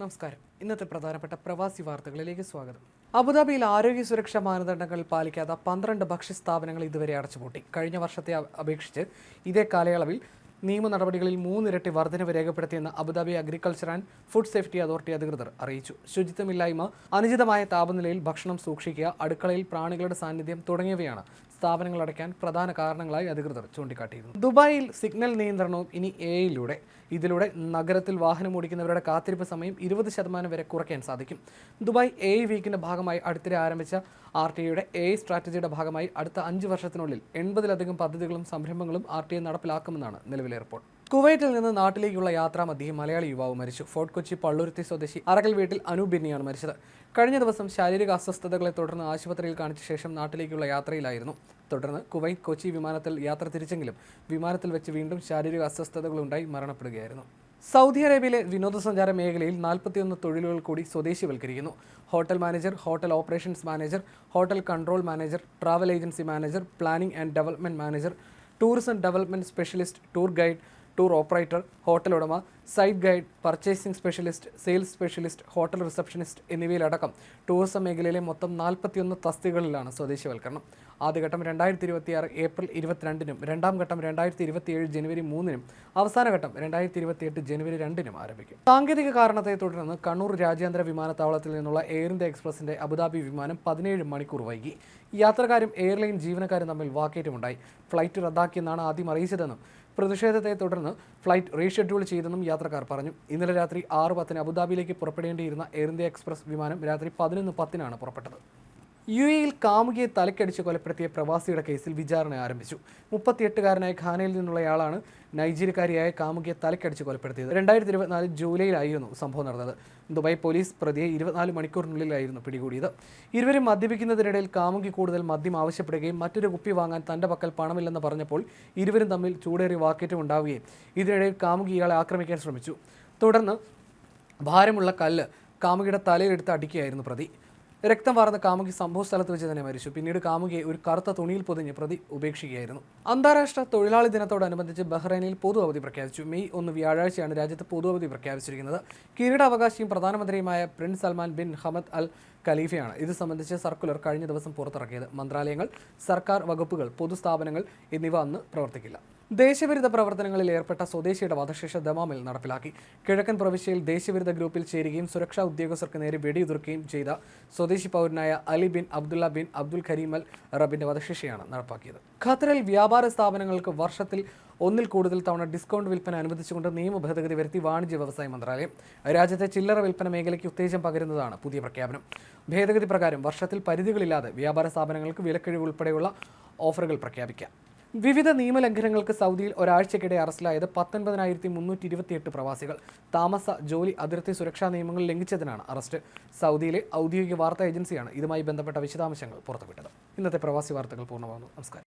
നമസ്കാരം. ഇന്നത്തെ പ്രധാനപ്പെട്ട പ്രവാസി വാർത്തകളിലേക്ക് സ്വാഗതം. അബുദാബിയിൽ ആരോഗ്യ സുരക്ഷാ മാനദണ്ഡങ്ങൾ പാലിക്കാത്ത പന്ത്രണ്ട് ഭക്ഷ്യസ്ഥാപനങ്ങൾ ഇതുവരെ അടച്ചുപൂട്ടി. കഴിഞ്ഞ വർഷത്തെ അപേക്ഷിച്ച് ഇതേ കാലയളവിൽ നിയമ നടപടികളിൽ മൂന്നിരട്ടി വർധനവ് രേഖപ്പെടുത്തിയെന്ന് Abu Dhabi agriculture and food safety authority അധികൃതർ അറിയിച്ചു. ശുചിത്വമില്ലായ്മ അനുചിതമായ താപനിലയിൽ ഭക്ഷണം സൂക്ഷിക്കുക അടുക്കളയിൽ പ്രാണികളുടെ സാന്നിധ്യം തുടങ്ങിയവയാണ് സ്ഥാപനങ്ങൾ അടയ്ക്കാൻ പ്രധാന കാരണങ്ങളായി അധികൃതർ ചൂണ്ടിക്കാട്ടിയിരുന്നു. ദുബായിൽ സിഗ്നൽ നിയന്ത്രണവും ഇനി എയിലൂടെ. ഇതിലൂടെ നഗരത്തിൽ വാഹനം ഓടിക്കുന്നവരുടെ കാത്തിരിപ്പ് സമയം ഇരുപത് ശതമാനം വരെ കുറയ്ക്കാൻ സാധിക്കും. ദുബായ് എ വീക്കിന്റെ ഭാഗമായി അടുത്തിടെ ആരംഭിച്ച ആർ ടി ഐയുടെ എ സ്ട്രാറ്റജിയുടെ ഭാഗമായി അടുത്ത അഞ്ച് വർഷത്തിനുള്ളിൽ എൺപതിലധികം പദ്ധതികളും സംരംഭങ്ങളും ആർ ടി ഐ നടപ്പിലാക്കുമെന്നാണ് നിലവിലെ റിപ്പോർട്ട്. കുവൈറ്റിൽ നിന്ന് നാട്ടിലേക്കുള്ള യാത്രാ മധ്യേ മലയാളി യുവാവ് മരിച്ചു. ഫോർട്ട് കൊച്ചി പള്ളുരുത്തി സ്വദേശി അറകൽ വീട്ടിൽ അനൂപ് ബിന്നിയാണ് മരിച്ചത്. കഴിഞ്ഞ ദിവസം ശാരീരിക അസ്വസ്ഥതകളെ തുടർന്ന് ആശുപത്രിയിൽ കാണിച്ച ശേഷം നാട്ടിലേക്കുള്ള യാത്രയിലായിരുന്നു. തുടർന്ന് കുവൈറ്റ് കൊച്ചി വിമാനത്തിൽ യാത്ര തിരിച്ചെങ്കിലും വിമാനത്തിൽ വെച്ച് വീണ്ടും ശാരീരിക അസ്വസ്ഥതകളുണ്ടായി മരണപ്പെടുകയായിരുന്നു. സൗദി അറേബ്യയിലെ വിനോദസഞ്ചാര മേഖലയിൽ നാൽപ്പത്തിയൊന്ന് തൊഴിലുകൾ കൂടി സ്വദേശിവൽക്കരിക്കുന്നു. Hotel manager hotel operations manager hotel control manager travel agency manager planning and development manager tourism development specialist tour guide tour operator hotel ഉടമ site guide purchasing specialist sales specialist hotel receptionist എന്നിവയിലടക്കം tourism മേഖലയിലെ മൊത്തം നാൽപ്പത്തിയൊന്ന് തസ്തികകളിലാണ് സ്വദേശിവൽക്കരണം. ആദ്യഘട്ടം രണ്ടായിരത്തി ഇരുപത്തിയാറ് April ഇരുപത്തിരണ്ടിനും രണ്ടാം ഘട്ടം രണ്ടായിരത്തി ഇരുപത്തിയേഴ് ജനുവരി മൂന്നിനും അവസാനഘട്ടം രണ്ടായിരത്തി ഇരുപത്തിയെട്ട് ജനുവരി രണ്ടിനും ആരംഭിക്കും. സാങ്കേതിക കാരണത്തെ തുടർന്ന് കണ്ണൂർ രാജ്യാന്തര വിമാനത്താവളത്തിൽ നിന്നുള്ള എയർ ഇന്ത്യ എക്സ്പ്രസിന്റെ അബുദാബി വിമാനം പതിനേഴ് മണിക്കൂർ വൈകി. യാത്രക്കാരും എയർലൈൻ ജീവനക്കാരും തമ്മിൽ വാക്കേറ്റമുണ്ടായി. ഫ്ലൈറ്റ് റദ്ദാക്കിയെന്നാണ് ആദ്യം അറിയിച്ചതെന്നും പ്രതിഷേധത്തെ തുടർന്ന് ഫ്ലൈറ്റ് റീഷെഡ്യൂൾ ചെയ്തെന്നും യാത്രക്കാർ പറഞ്ഞു. ഇന്നലെ രാത്രി ആറ് പത്തിന് അബുദാബിയിലേക്ക് പുറപ്പെടേണ്ടിയിരുന്ന എയർ ഇന്ത്യ എക്സ്പ്രസ് വിമാനം രാത്രി പതിനൊന്ന് പത്തിനാണ് പുറപ്പെട്ടത്. യു എയിൽ കാമുകിയെ തലക്കടിച്ച് കൊലപ്പെടുത്തിയ പ്രവാസിയുടെ കേസിൽ വിചാരണ ആരംഭിച്ചു. മുപ്പത്തിയെട്ടുകാരനായ ഖാനയിൽ നിന്നുള്ളയാളാണ് നൈജീരിയക്കാരിയായ കാമുകിയെ തലക്കടിച്ച് കൊലപ്പെടുത്തിയത്. രണ്ടായിരത്തി ഇരുപത്തിനാല് ജൂലൈയിലായിരുന്നു സംഭവം നടന്നത്. ദുബായ് പോലീസ് പ്രതിയെ ഇരുപത്തിനാല് മണിക്കൂറിനുള്ളിലായിരുന്നു പിടികൂടിയത്. ഇരുവരും മദ്യപിക്കുന്നതിനിടയിൽ കാമുകി കൂടുതൽ മദ്യം ആവശ്യപ്പെടുകയും മറ്റൊരു കുപ്പി വാങ്ങാൻ തന്റെ പക്കൽ പണമില്ലെന്ന് പറഞ്ഞപ്പോൾ ഇരുവരും തമ്മിൽ ചൂടേറി വാക്കേറ്റം ഉണ്ടാവുകയും ഇതിനിടയിൽ കാമുകി ഇയാളെ ആക്രമിക്കാൻ ശ്രമിച്ചു. തുടർന്ന് ഭാരമുള്ള കല്ല് കാമുകിയുടെ തലയിലെടുത്ത് അടിക്കുകയായിരുന്നു പ്രതി. രക്തം വാർന്ന കാമുകി സംഭവ സ്ഥലത്ത് വെച്ച് തന്നെ മരിച്ചു. പിന്നീട് കാമുകിയെ ഒരു കറുത്ത തുണിയിൽ പൊതിഞ്ഞ് പ്രതി ഉപേക്ഷിക്കുകയായിരുന്നു. അന്താരാഷ്ട്ര തൊഴിലാളി ദിനത്തോടനുബന്ധിച്ച് ബഹ്റൈനിൽ പൊതു അവധി പ്രഖ്യാപിച്ചു. മെയ് ഒന്ന് വ്യാഴാഴ്ചയാണ് രാജ്യത്ത് പൊതു അവധി പ്രഖ്യാപിച്ചിരിക്കുന്നത്. കിരീടാവകാശിയും പ്രധാനമന്ത്രിയുമായ prince Salman bin Hamad al ഖലീഫയാണ്. ഇത് സംബന്ധിച്ച് സർക്കുലർ കഴിഞ്ഞ ദിവസം പുറത്തിറക്കിയത്. മന്ത്രാലയങ്ങൾ സർക്കാർ വകുപ്പുകൾ പൊതുസ്ഥാപനങ്ങൾ എന്നിവ അന്ന് പ്രവർത്തിക്കില്ല. ദേശവിരുദ്ധ പ്രവർത്തനങ്ങളിൽ ഏർപ്പെട്ട സ്വദേശിയുടെ വധശിക്ഷ ദമാമിൽ നടപ്പിലാക്കി. കിഴക്കൻ പ്രവിശ്യയിൽ ദേശവിരുദ്ധ ഗ്രൂപ്പിൽ ചേരുകയും സുരക്ഷാ ഉദ്യോഗസ്ഥർക്ക് നേരെ വെടിയുതിർക്കുകയും ചെയ്ത സ്വദേശി പൗരനായ Ali bin Abdullah bin Abdul കരീമൽ റബിന്റെ വധശിക്ഷയാണ് നടപ്പാക്കിയത്. ഖത്തറിൽ വ്യാപാര സ്ഥാപനങ്ങൾക്ക് വർഷത്തിൽ ഒന്നിൽ കൂടുതൽ തവണ ഡിസ്കൗണ്ട് വിൽപ്പന അനുവദിച്ചുകൊണ്ട് നിയമ ഭേദഗതി വരുത്തി വാണിജ്യ വ്യവസായ മന്ത്രാലയം. രാജ്യത്തെ ചില്ലറ വിൽപ്പന മേഖലയ്ക്ക് ഉത്തേജം പകരുന്നതാണ് പുതിയ പ്രഖ്യാപനം. ഭേദഗതി പ്രകാരം വർഷത്തിൽ പരിധികളില്ലാതെ വ്യാപാര സ്ഥാപനങ്ങൾക്ക് വിലക്കിഴിവ് ഉൾപ്പെടെയുള്ള ഓഫറുകൾ പ്രഖ്യാപിക്കാം. വിവിധ നിയമലംഘനങ്ങൾക്ക് സൗദിയിൽ ഒരാഴ്ചക്കിടെ അറസ്റ്റിലായത് പത്തൊൻപതിനായിരത്തി മുന്നൂറ്റി ഇരുപത്തിയെട്ട് പ്രവാസികൾ. താമസ ജോലി അതിർത്തി സുരക്ഷാ നിയമങ്ങൾ ലംഘിച്ചതിനാണ് അറസ്റ്റ്. സൗദിയിലെ ഔദ്യോഗിക വാർത്താ ഏജൻസിയാണ് ഇതുമായി ബന്ധപ്പെട്ട വിശദാംശങ്ങൾ പുറത്തുവിട്ടത്. ഇന്നത്തെ പ്രവാസി വാർത്തകൾ പൂർണമാകുന്നു. നമസ്കാരം.